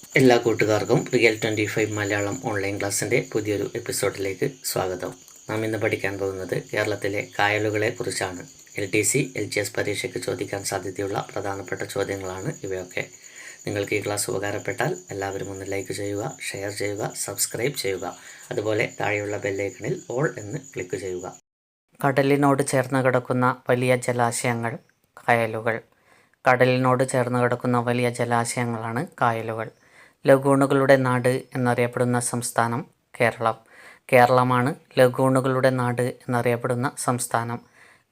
എല്ലാ കൂട്ടുകാർക്കും real twenty five Malayalam online ക്ലാസ്സിന്റെ പുതിയൊരു എപ്പിസോഡിലേക്ക് സ്വാഗതം. നാം ഇന്ന് പഠിക്കാൻ പോകുന്നത് കേരളത്തിലെ കായലുകളെ കുറിച്ചാണ് L T C L G S പരീക്ഷയ്ക്ക് ചോദിക്കാൻ സാധ്യതയുള്ള പ്രധാനപ്പെട്ട ചോദ്യങ്ങളാണ് ഇവയൊക്കെ. നിങ്ങൾക്ക് ഈ ക്ലാസ് ഉപകാരപ്പെട്ടാൽ എല്ലാവരും ഒന്ന് ലൈക്ക് ചെയ്യുക ഷെയർ ചെയ്യുക സബ്സ്ക്രൈബ് ചെയ്യുക. അതുപോലെ താഴെയുള്ള ബെല്ലൈക്കണിൽ ഓൾ എന്ന് ക്ലിക്ക് ചെയ്യുക. കടലിനോട് ചേർന്ന് കിടക്കുന്ന വലിയ ജലാശയങ്ങൾ കായലുകൾ. കടലിനോട് ചേർന്ന് കിടക്കുന്ന വലിയ ജലാശയങ്ങളാണ് കായലുകൾ. ലഗൂണുകളുടെ നാട് എന്നറിയപ്പെടുന്ന സംസ്ഥാനം കേരളം. കേരളമാണ് ലഗൂണുകളുടെ നാട് എന്നറിയപ്പെടുന്ന സംസ്ഥാനം.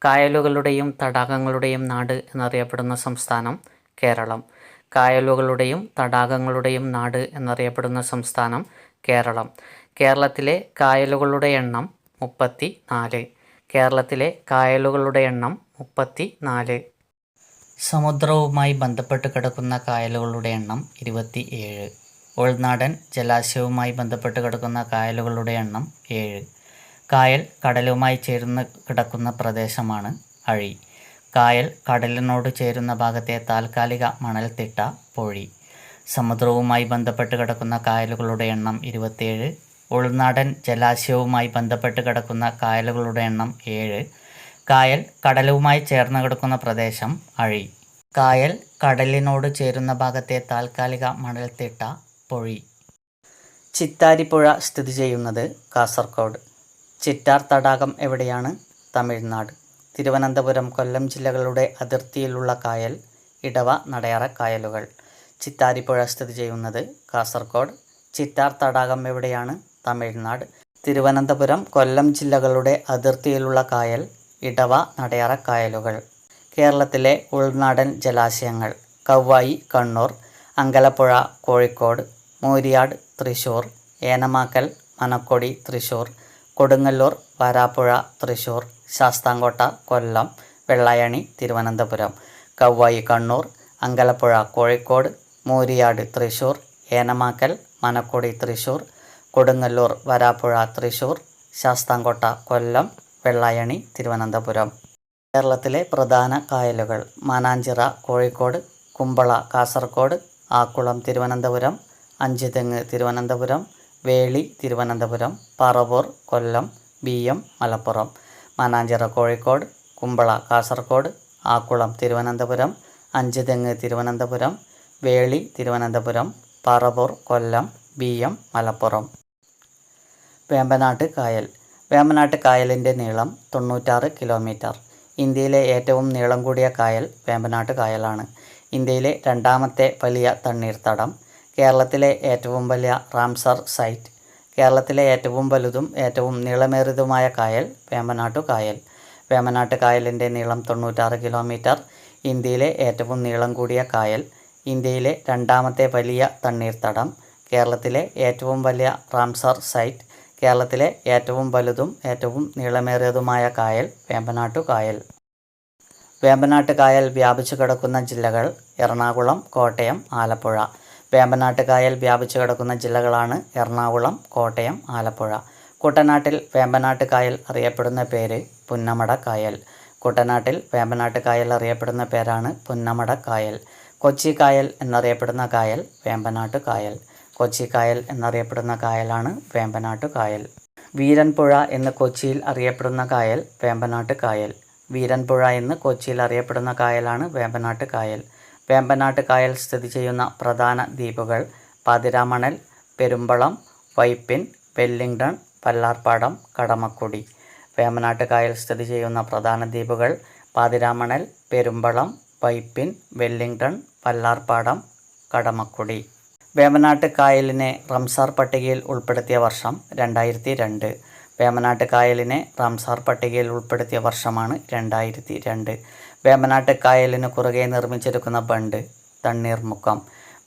കായലുകളുടെയും തടാകങ്ങളുടെയും നാട് എന്നറിയപ്പെടുന്ന സംസ്ഥാനം കേരളം. കായലുകളുടെയും തടാകങ്ങളുടെയും നാട് എന്നറിയപ്പെടുന്ന സംസ്ഥാനം കേരളം. കേരളത്തിലെ കായലുകളുടെ എണ്ണം മുപ്പത്തി നാല് കേരളത്തിലെ കായലുകളുടെ എണ്ണം മുപ്പത്തി നാല് സമുദ്രവുമായി ബന്ധപ്പെട്ട് കിടക്കുന്ന കായലുകളുടെ എണ്ണം ഇരുപത്തി ഏഴ് ഉൾനാടൻ ജലാശയവുമായി ബന്ധപ്പെട്ട് കിടക്കുന്ന കായലുകളുടെ എണ്ണം ഏഴ്. കായൽ കടലുമായി ചേരുന്ന കിടക്കുന്ന പ്രദേശമാണ് അഴി. കായൽ കടലിനോട് ചേരുന്ന ഭാഗത്തെ താൽക്കാലിക മണൽത്തിട്ട പൊഴി. സമുദ്രവുമായി ബന്ധപ്പെട്ട് കിടക്കുന്ന കായലുകളുടെ എണ്ണം ഇരുപത്തിയേഴ്. ഉൾനാടൻ ജലാശയവുമായി ബന്ധപ്പെട്ട് കിടക്കുന്ന കായലുകളുടെ എണ്ണം ഏഴ്. കായൽ കടലുമായി ചേർന്ന് കിടക്കുന്ന പ്രദേശം അഴി. കായൽ കടലിനോട് ചേരുന്ന ഭാഗത്തെ താൽക്കാലിക മണൽത്തിട്ട പൊഴി ചിത്താരിപ്പുഴ സ്ഥിതി ചെയ്യുന്നത് കാസർഗോഡ് ചിറ്റാർ തടാകം എവിടെയാണ്? തമിഴ്നാട്. തിരുവനന്തപുരം കൊല്ലം ജില്ലകളുടെ അതിർത്തിയിലുള്ള കായൽ ഇടവ നടയറ കായലുകൾ. ചിത്താരിപ്പുഴ സ്ഥിതി ചെയ്യുന്നത് കാസർഗോഡ് ചിറ്റാർ തടാകം എവിടെയാണ്? തമിഴ്നാട്. തിരുവനന്തപുരം കൊല്ലം ജില്ലകളുടെ അതിർത്തിയിലുള്ള കായൽ ഇടവ നടയറ കായലുകൾ. കേരളത്തിലെ ഉൾനാടൻ ജലാശയങ്ങൾ കവ്വായി കണ്ണൂർ അങ്കലപ്പുഴ കോഴിക്കോട് മൂരിയാട് തൃശ്ശൂർ ഏനമാക്കൽ മനക്കൊടി തൃശ്ശൂർ കൊടുങ്ങല്ലൂർ വരാപ്പുഴ തൃശ്ശൂർ ശാസ്താംകോട്ട കൊല്ലം വെള്ളായണി തിരുവനന്തപുരം കവ്വായി കണ്ണൂർ അങ്കലപ്പുഴ കോഴിക്കോട് മൂരിയാട് തൃശ്ശൂർ ഏനമാക്കൽ മനക്കൊടി തൃശ്ശൂർ കൊടുങ്ങല്ലൂർ വരാപ്പുഴ തൃശ്ശൂർ ശാസ്താംകോട്ട കൊല്ലം വെള്ളായണി തിരുവനന്തപുരം. കേരളത്തിലെ പ്രധാന കായലുകൾ Mananchira Kozhikode Kumbala Kasaragod Akkulam Thiruvananthapuram Anchuthengu Thiruvananthapuram Veli Thiruvananthapuram Paravur Kollam B M Malappuram. Mananchira Kozhikode Kumbala Kasaragod Akkulam Thiruvananthapuram Anchuthengu Thiruvananthapuram Veli Thiruvananthapuram Paravur Kollam B M Malappuram. Vembanad കായൽ വേമ്പനാട്ട് കായലിന്റെ നീളം തൊണ്ണൂറ്റാറ് kilometre. ഇന്ത്യയിലെ ഏറ്റവും നീളം കൂടിയ കായൽ വേമ്പനാട്ട് കായലാണ് ഇന്ത്യയിലെ രണ്ടാമത്തെ വലിയ തണ്ണീർത്തടം കേരളത്തിലെ ഏറ്റവും വലിയ റാംസർ സൈറ്റ്. കേരളത്തിലെ ഏറ്റവും വലുതും ഏറ്റവും നീളമേറിയതുമായ കായൽ വേമ്പനാട്ടു കായൽ. വേമ്പനാട്ട് കായലിന്റെ നീളം തൊണ്ണൂറ്റാറ് കിലോമീറ്റർ. ഇന്ത്യയിലെ ഏറ്റവും നീളം കൂടിയ കായൽ. ഇന്ത്യയിലെ രണ്ടാമത്തെ വലിയ തണ്ണീർത്തടം കേരളത്തിലെ ഏറ്റവും വലിയ റാംസർ സൈറ്റ്. കേരളത്തിലെ ഏറ്റവും വലുതും ഏറ്റവും നീളമേറിയതുമായ കായൽ വേമ്പനാട്ടു കായൽ. വേമ്പനാട്ട് കായൽ വ്യാപിച്ചു കിടക്കുന്ന ജില്ലകൾ എറണാകുളം കോട്ടയം ആലപ്പുഴ. വേമ്പനാട്ട് കായൽ വ്യാപിച്ചു കിടക്കുന്ന ജില്ലകളാണ് എറണാകുളം കോട്ടയം ആലപ്പുഴ. കുട്ടനാട്ടിൽ വേമ്പനാട്ട് കായൽ അറിയപ്പെടുന്ന പേര് പുന്നമട കായൽ കുട്ടനാട്ടിൽ വേമ്പനാട്ട് കായൽ അറിയപ്പെടുന്ന പേരാണ് പുന്നമട കായൽ കൊച്ചി കായൽ എന്നറിയപ്പെടുന്ന കായൽ വേമ്പനാട്ട് കായൽ കൊച്ചി കായൽ എന്നറിയപ്പെടുന്ന കായലാണ് വേമ്പനാട്ട് കായൽ വീരൻപുഴ എന്ന് കൊച്ചിയിൽ അറിയപ്പെടുന്ന കായൽ വേമ്പനാട്ട് കായൽ വീരൻപുഴ എന്ന് കൊച്ചിയിൽ അറിയപ്പെടുന്ന കായലാണ് വേമ്പനാട്ട് കായൽ വേമ്പനാട്ട് കായൽ സ്ഥിതി ചെയ്യുന്ന പ്രധാന ദ്വീപുകൾ പാതിരാമണൽ പെരുമ്പളം വൈപ്പിൻ വെല്ലിംഗ്ടൺ പല്ലാർപ്പാടം കടമക്കുടി. വേമ്പനാട്ട് കായൽ സ്ഥിതി ചെയ്യുന്ന പ്രധാന ദ്വീപുകൾ പാതിരാമണൽ പെരുമ്പളം വൈപ്പിൻ വെല്ലിംഗ്ടൺ പല്ലാർപ്പാടം കടമക്കുടി. വേമ്പനാട്ട് കായലിനെ റംസാർ പട്ടികയിൽ ഉൾപ്പെടുത്തിയ വർഷം രണ്ടായിരത്തി രണ്ട് വേമനാട്ട് കായലിനെ റംസാർ പട്ടികയിൽ ഉൾപ്പെടുത്തിയ വർഷമാണ് രണ്ടായിരത്തി രണ്ട് വേമ്പനാട്ട് കായലിന് കുറുകെ നിർമ്മിച്ചിരിക്കുന്ന ബണ്ട് തണ്ണീർമുക്കം.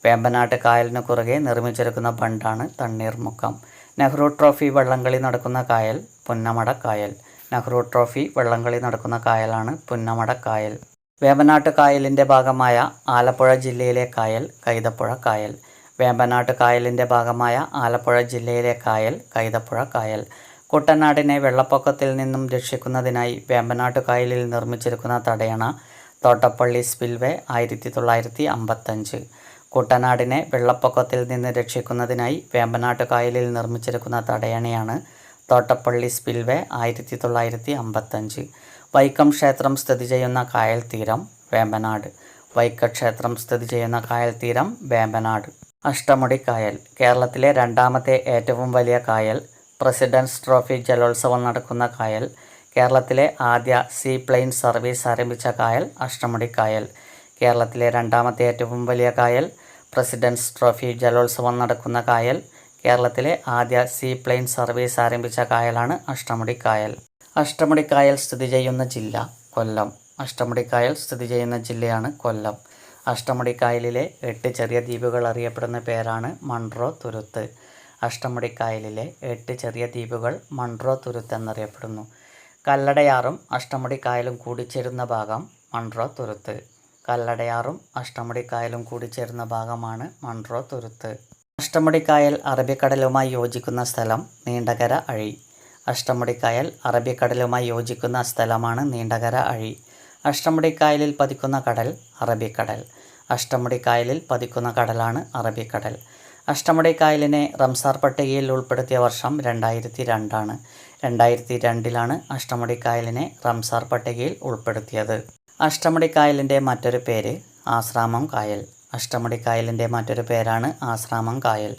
വേമ്പനാട്ട് കായലിന് കുറുകെ നിർമ്മിച്ചിരിക്കുന്ന ബണ്ടാണ് തണ്ണീർമുക്കം. നെഹ്റു ട്രോഫി വള്ളംകളി നടക്കുന്ന കായൽ പുന്നമട കായൽ. നെഹ്റു ട്രോഫി വള്ളംകളി നടക്കുന്ന കായലാണ് പുന്നമട കായൽ. വേമ്പനാട്ട് കായലിന്റെ ഭാഗമായ ആലപ്പുഴ ജില്ലയിലെ കായൽ കൈതപ്പുഴ കായൽ. വേമ്പനാട്ട് കായലിന്റെ ഭാഗമായ ആലപ്പുഴ ജില്ലയിലെ കായൽ കൈതപ്പുഴ കായൽ. കുട്ടനാടിനെ വെള്ളപ്പൊക്കത്തിൽ നിന്നും രക്ഷിക്കുന്നതിനായി വേമ്പനാട്ട് കായലിൽ നിർമ്മിച്ചിരിക്കുന്ന തടയണ തോട്ടപ്പള്ളി സ്പിൽവേ ആയിരത്തി തൊള്ളായിരത്തി അമ്പത്തഞ്ച് കുട്ടനാടിനെ വെള്ളപ്പൊക്കത്തിൽ നിന്ന് രക്ഷിക്കുന്നതിനായി വേമ്പനാട്ട് കായലിൽ നിർമ്മിച്ചിരിക്കുന്ന തടയണയാണ് തോട്ടപ്പള്ളി സ്പിൽവേ ആയിരത്തി തൊള്ളായിരത്തി അമ്പത്തഞ്ച് വൈക്കം ക്ഷേത്രം സ്ഥിതി ചെയ്യുന്ന കായൽ തീരം വേമ്പനാട്. വൈക്കക്ഷേത്രം സ്ഥിതി ചെയ്യുന്ന കായൽ തീരം വേമ്പനാട്. അഷ്ടമുടി കായൽ. കേരളത്തിലെ രണ്ടാമത്തെ ഏറ്റവും വലിയ കായൽ പ്രസിഡൻസ് ട്രോഫി ജലോത്സവം നടക്കുന്ന കായൽ. കേരളത്തിലെ ആദ്യ സീ പ്ലെയിൻ സർവീസ് ആരംഭിച്ച കായൽ അഷ്ടമുടി കായൽ. കേരളത്തിലെ രണ്ടാമത്തെ ഏറ്റവും വലിയ കായൽ പ്രസിഡൻസ് ട്രോഫി ജലോത്സവം നടക്കുന്ന കായൽ. കേരളത്തിലെ ആദ്യ സീ പ്ലെയിൻ സർവീസ് ആരംഭിച്ച കായലാണ് അഷ്ടമുടി കായൽ. അഷ്ടമുടി കായൽ സ്ഥിതി ചെയ്യുന്ന ജില്ല കൊല്ലം. അഷ്ടമുടി കായൽ സ്ഥിതി ചെയ്യുന്ന ജില്ലയാണ് കൊല്ലം. അഷ്ടമുടി കായലിലെ എട്ട് ചെറിയ ദ്വീപുകൾ അറിയപ്പെടുന്ന പേരാണ് മൺട്രോ തുരുത്ത്. അഷ്ടമുടി കായലിലെ എട്ട് ചെറിയ ദ്വീപുകൾ മൺട്രോ തുരുത്ത് എന്നറിയപ്പെടുന്നു. കല്ലടയാറും അഷ്ടമുടിക്കായലും കൂടിച്ചേരുന്ന ഭാഗം മൺട്രോ തുരുത്ത്. കല്ലടയാറും അഷ്ടമുടിക്കായലും കൂടിച്ചേരുന്ന ഭാഗമാണ് മൺട്രോ തുരുത്ത്. അഷ്ടമുടിക്കായൽ അറബിക്കടലുമായി യോജിക്കുന്ന സ്ഥലം നീണ്ടകര അഴി. അഷ്ടമുടിക്കായൽ അറബിക്കടലുമായി യോജിക്കുന്ന സ്ഥലമാണ് നീണ്ടകര അഴി. അഷ്ടമുടിക്കായലിൽ പതിക്കുന്ന കടൽ അറബിക്കടൽ. അഷ്ടമുടിക്കായലിൽ പതിക്കുന്ന കടലാണ് അറബിക്കടൽ. അഷ്ടമുടി കായലിനെ റംസാർ പട്ടികയിൽ ഉൾപ്പെടുത്തിയ വർഷം രണ്ടായിരത്തി രണ്ടാണ് രണ്ടായിരത്തി രണ്ടിലാണ് അഷ്ടമുടി കായലിനെ റംസാർ പട്ടികയിൽ ഉൾപ്പെടുത്തിയത്. അഷ്ടമുടി കായലിന്റെ മറ്റൊരു പേര് ആശ്രാമം കായൽ. അഷ്ടമുടി കായലിന്റെ മറ്റൊരു പേരാണ് ആശ്രാമം കായൽ.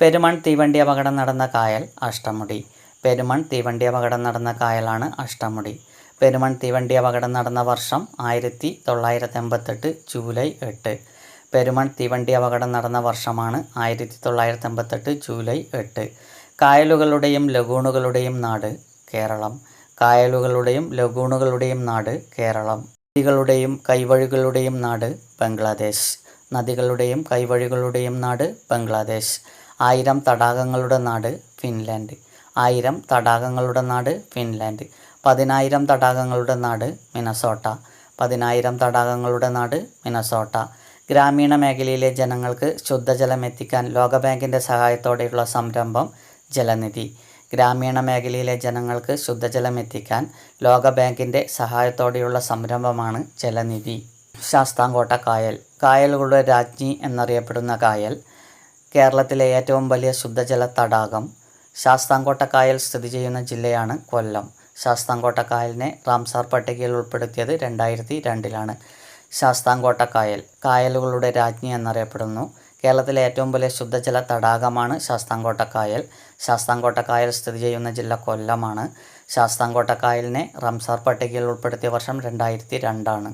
പെരുമൺ തീവണ്ടി അപകടം നടന്ന കായൽ അഷ്ടമുടി. പെരുമൺ തീവണ്ടി അപകടം നടന്ന കായലാണ് അഷ്ടമുടി. പെരുമൺ തീവണ്ടി അപകടം നടന്ന വർഷം ആയിരത്തി തൊള്ളായിരത്തി എൺപത്തെട്ട് ജൂലൈ എട്ട്. പെരുമൺ തീവണ്ടി അപകടം നടന്ന വർഷമാണ് ആയിരത്തി തൊള്ളായിരത്തി അമ്പത്തെട്ട് ജൂലൈ എട്ട്. കായലുകളുടെയും ലഗൂണുകളുടെയും നാട് കേരളം. കായലുകളുടെയും ലഗൂണുകളുടെയും നാട് കേരളം. നദികളുടെയും കൈവഴികളുടെയും നാട് ബംഗ്ലാദേശ്. നദികളുടെയും കൈവഴികളുടെയും നാട് ബംഗ്ലാദേശ്. ആയിരം തടാകങ്ങളുടെ നാട് ഫിൻലാൻഡ്. ആയിരം തടാകങ്ങളുടെ നാട് ഫിൻലാൻഡ്. പതിനായിരം തടാകങ്ങളുടെ നാട് മിനസോട്ട. പതിനായിരം തടാകങ്ങളുടെ നാട് മിനസോട്ട. ഗ്രാമീണ മേഖലയിലെ ജനങ്ങൾക്ക് ശുദ്ധജലം എത്തിക്കാൻ ലോകബാങ്കിന്റെ സഹായത്തോടെയുള്ള സംരംഭം ജലനിധി. ഗ്രാമീണ മേഖലയിലെ ജനങ്ങൾക്ക് ശുദ്ധജലം എത്തിക്കാൻ ലോകബാങ്കിന്റെ സഹായത്തോടെയുള്ള സംരംഭമാണ് ജലനിധി. ശാസ്താംകോട്ട കായൽ. കായലുകളുടെ രാജ്ഞി എന്നറിയപ്പെടുന്ന കായൽ കേരളത്തിലെ ഏറ്റവും വലിയ ശുദ്ധജല തടാകം. ശാസ്താംകോട്ട കായൽ സ്ഥിതി ചെയ്യുന്ന ജില്ലയാണ് കൊല്ലം. ശാസ്താംകോട്ട കായലിനെ റാംസാർ പട്ടികയിൽ ഉൾപ്പെടുത്തിയത് രണ്ടായിരത്തി രണ്ടിലാണ്. ശാസ്താംകോട്ട കായൽ. കായലുകളുടെ രാജ്ഞി എന്നറിയപ്പെടുന്നു. കേരളത്തിലെ ഏറ്റവും വലിയ ശുദ്ധജല തടാകമാണ് ശാസ്താംകോട്ട കായൽ. ശാസ്താംകോട്ട കായൽ സ്ഥിതി ചെയ്യുന്ന ജില്ല കൊല്ലമാണ്. ശാസ്താംകോട്ട കായലിനെ റംസാർ പട്ടികയിൽ ഉൾപ്പെടുത്തിയ വർഷം രണ്ടായിരത്തി രണ്ടാണ്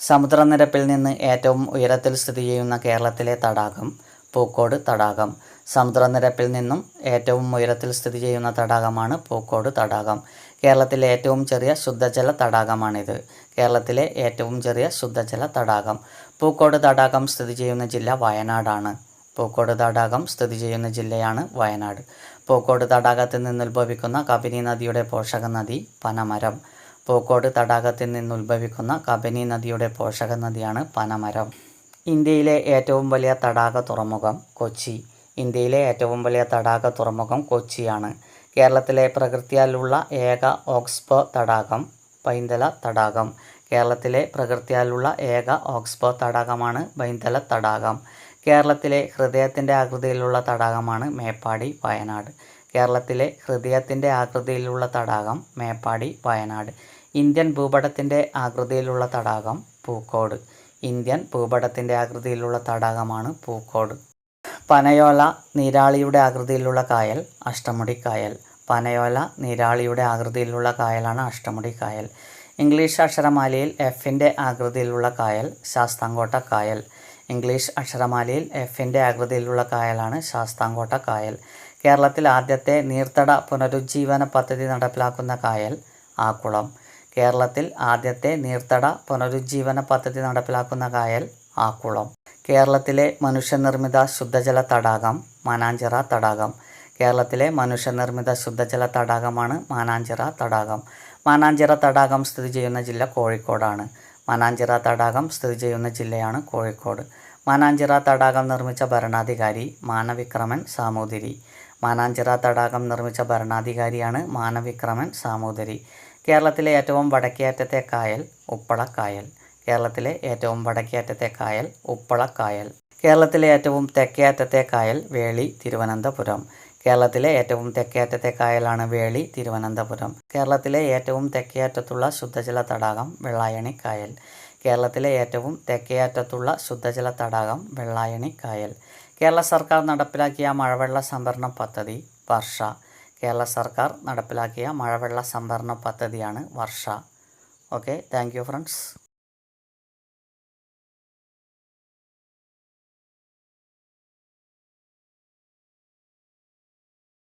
സമുദ്രനിരപ്പിൽ നിന്ന് ഏറ്റവും ഉയരത്തിൽ സ്ഥിതി ചെയ്യുന്ന കേരളത്തിലെ തടാകം പൂക്കോട് തടാകം. സമുദ്രനിരപ്പിൽ നിന്നും ഏറ്റവും ഉയരത്തിൽ സ്ഥിതി ചെയ്യുന്ന തടാകമാണ് പൂക്കോട് തടാകം. കേരളത്തിലെ ഏറ്റവും ചെറിയ ശുദ്ധജല തടാകമാണിത്. കേരളത്തിലെ ഏറ്റവും ചെറിയ ശുദ്ധജല തടാകം. പൂക്കോട് തടാകം സ്ഥിതി ചെയ്യുന്ന ജില്ല വയനാടാണ്. പൂക്കോട് തടാകം സ്ഥിതി ചെയ്യുന്ന ജില്ലയാണ് വയനാട്. പൂക്കോട് തടാകത്തിൽ നിന്നുത്ഭവിക്കുന്ന കബനി നദിയുടെ പോഷക നദി പനമരം. പൂക്കോട് തടാകത്തിൽ നിന്നുത്ഭവിക്കുന്ന കബനി നദിയുടെ പോഷക നദിയാണ് പനമരം. ഇന്ത്യയിലെ ഏറ്റവും വലിയ തടാക തുറമുഖം കൊച്ചി. ഇന്ത്യയിലെ ഏറ്റവും വലിയ തടാക തുറമുഖം കൊച്ചിയാണ്. കേരളത്തിലെ പ്രകൃതിയാലുള്ള ഏക ഓക്സ്ബോ തടാകം പൈന്തല തടാകം. കേരളത്തിലെ പ്രകൃതിയാലുള്ള ഏക ഓക്സ്ബോ തടാകമാണ് പൈന്തല തടാകം. കേരളത്തിലെ ഹൃദയത്തിന്റെ ആകൃതിയിലുള്ള തടാകമാണ് മേപ്പാടി വയനാട്. കേരളത്തിലെ ഹൃദയത്തിന്റെ ആകൃതിയിലുള്ള തടാകം മേപ്പാടി വയനാട്. ഇന്ത്യൻ ഭൂപടത്തിന്റെ ആകൃതിയിലുള്ള തടാകം പൂക്കോട്. ഇന്ത്യൻ ഭൂപടത്തിന്റെ ആകൃതിയിലുള്ള തടാകമാണ് പൂക്കോട്. പനയോല നീരാളിയുടെ ആകൃതിയിലുള്ള കായൽ അഷ്ടമുടി കായൽ. പനയോല നീരാളിയുടെ ആകൃതിയിലുള്ള കായലാണ് അഷ്ടമുടി കായൽ. ഇംഗ്ലീഷ് അക്ഷരമാലയിൽ എഫിന്റെ ആകൃതിയിലുള്ള കായൽ ശാസ്താംകോട്ട കായൽ. ഇംഗ്ലീഷ് അക്ഷരമാലയിൽ എഫിന്റെ ആകൃതിയിലുള്ള കായലാണ് ശാസ്താംകോട്ട കായൽ. കേരളത്തിൽ ആദ്യത്തെ നീർത്തട പുനരുജ്ജീവന പദ്ധതി നടപ്പിലാക്കുന്ന കായൽ ആക്കുളം. കേരളത്തിൽ ആദ്യത്തെ നീർത്തട പുനരുജ്ജീവന പദ്ധതി നടപ്പിലാക്കുന്ന കായൽ ആക്കുളം. കേരളത്തിലെ മനുഷ്യനിർമ്മിത ശുദ്ധജല തടാകം മാനാഞ്ചിറ തടാകം. കേരളത്തിലെ മനുഷ്യനിർമ്മിത ശുദ്ധജല തടാകമാണ് മാനാഞ്ചിറ തടാകം. മാനാഞ്ചിറ തടാകം സ്ഥിതി ചെയ്യുന്ന ജില്ല കോഴിക്കോടാണ്. മാനാഞ്ചിറ തടാകം സ്ഥിതി ചെയ്യുന്ന ജില്ലയാണ് കോഴിക്കോട്. മാനാഞ്ചിറ തടാകം നിർമ്മിച്ച ഭരണാധികാരി മാനവിക്രമൻ സാമൂതിരി. മാനാഞ്ചിറ തടാകം നിർമ്മിച്ച ഭരണാധികാരിയാണ് മാനവിക്രമൻ സാമൂതിരി. കേരളത്തിലെ ഏറ്റവും വടക്കേയറ്റത്തെ കായൽ ഉപ്പള കായൽ കേരളത്തിലെ ഏറ്റവും വടക്കേയറ്റത്തെ കായൽ ഉപ്പള കായൽ. കേരളത്തിലെ ഏറ്റവും തെക്കേ അറ്റത്തെ കായൽ വേളി തിരുവനന്തപുരം. കേരളത്തിലെ ഏറ്റവും തെക്കേ അറ്റത്തെ കായലാണ് വേളി തിരുവനന്തപുരം. കേരളത്തിലെ ഏറ്റവും തെക്കേ അറ്റത്തുള്ള ശുദ്ധജല തടാകം വെള്ളായണി കായൽ. കേരളത്തിലെ ഏറ്റവും തെക്കേ അറ്റത്തുള്ള ശുദ്ധജല തടാകം വെള്ളായണി കായൽ. കേരള സർക്കാർ നടപ്പിലാക്കിയ മഴവെള്ള സംഭരണ പദ്ധതി വർഷ. കേരള സർക്കാർ നടപ്പിലാക്കിയ മഴവെള്ള സംഭരണ പദ്ധതിയാണ് Varsha. Okay thank you friends.